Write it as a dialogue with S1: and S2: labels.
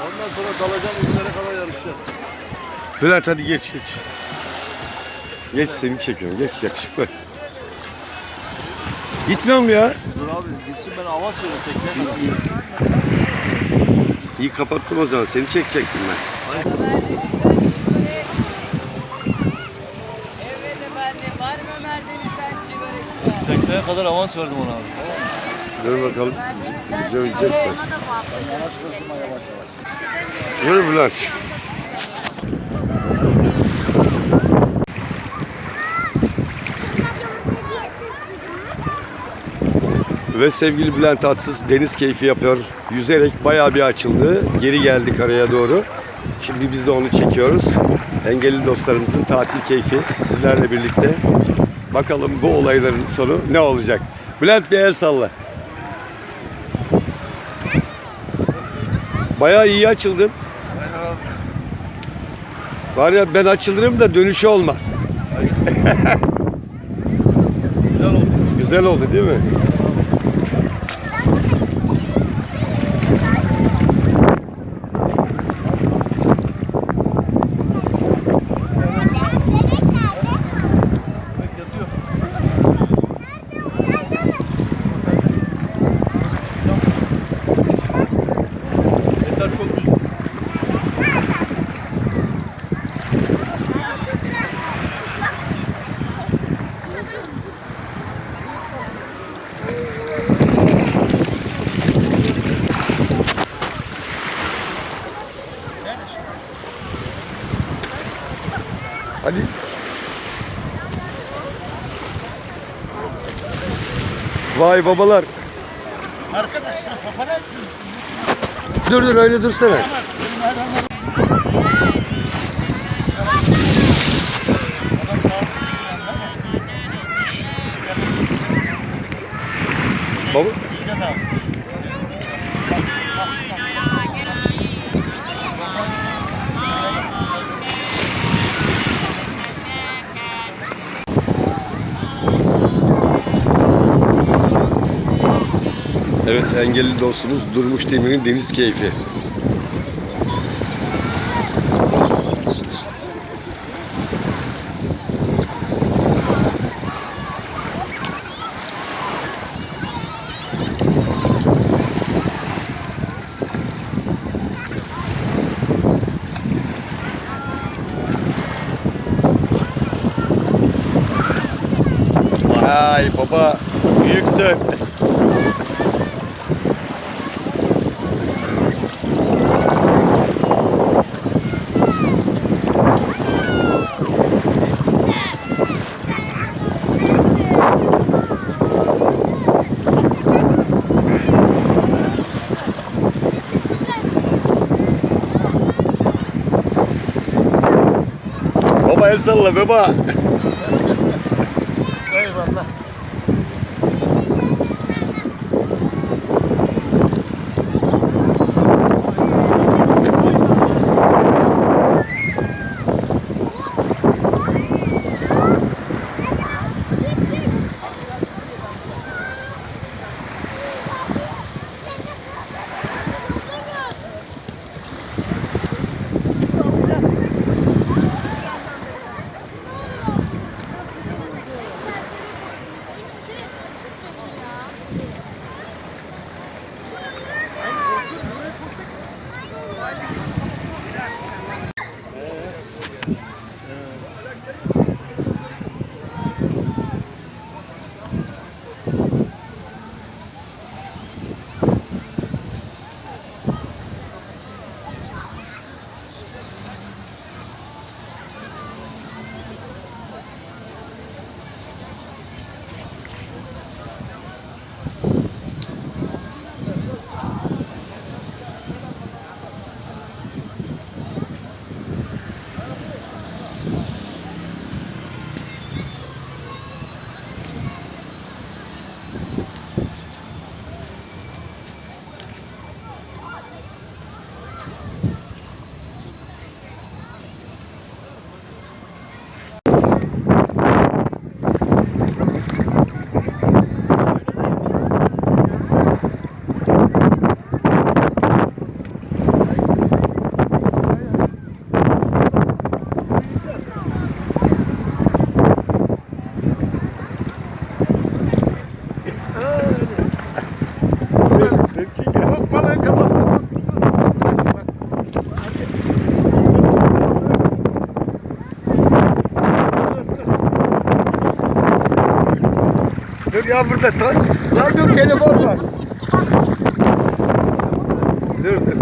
S1: Ondan sonra dalacağım üzerine kadar yarışacağız.
S2: Bülent hadi geç geç. Geç seni çekiyorum. Geç yakışıklı. Gitmiyor mu ya?
S1: Dur abi gitsin ben avans veriyorum tekneye kadar.
S2: İyi kapattım o zaman. Seni çekecektim ben.
S3: Evet efendim. Var mı Ömer Deniz'den çiğ börek?
S1: Tekneye kadar avans verdim ona abi.
S2: Dur bakalım. Bize ölecek mi? Yürü Bülent. Ve sevgili Bülent Atsız deniz keyfi yapıyor. Yüzerek bayağı bir açıldı. Geri geldi karaya doğru. Şimdi biz de onu çekiyoruz. Engelli dostlarımızın tatil keyfi sizlerle birlikte. Bakalım bu olayların sonu ne olacak? Bülent bir el salla. Bayağı iyi açıldın. Var ya ben açılırım da dönüşü olmaz.
S1: Güzel oldu.
S2: Güzel oldu değil mi? Hadi. Vay babalar.
S4: Arkadaş sen kafalar mısın? Nasıl?
S2: Dur dur öyle dursana. Baba. Evet engelli dostumuz Durmuş Demir'in deniz keyfi. Vay baba büyüksün. Baba el salla baba.
S4: Çünkü bak balığın kafasını.
S2: Dur ya burada sor. Lan dur telefon var. dur dur.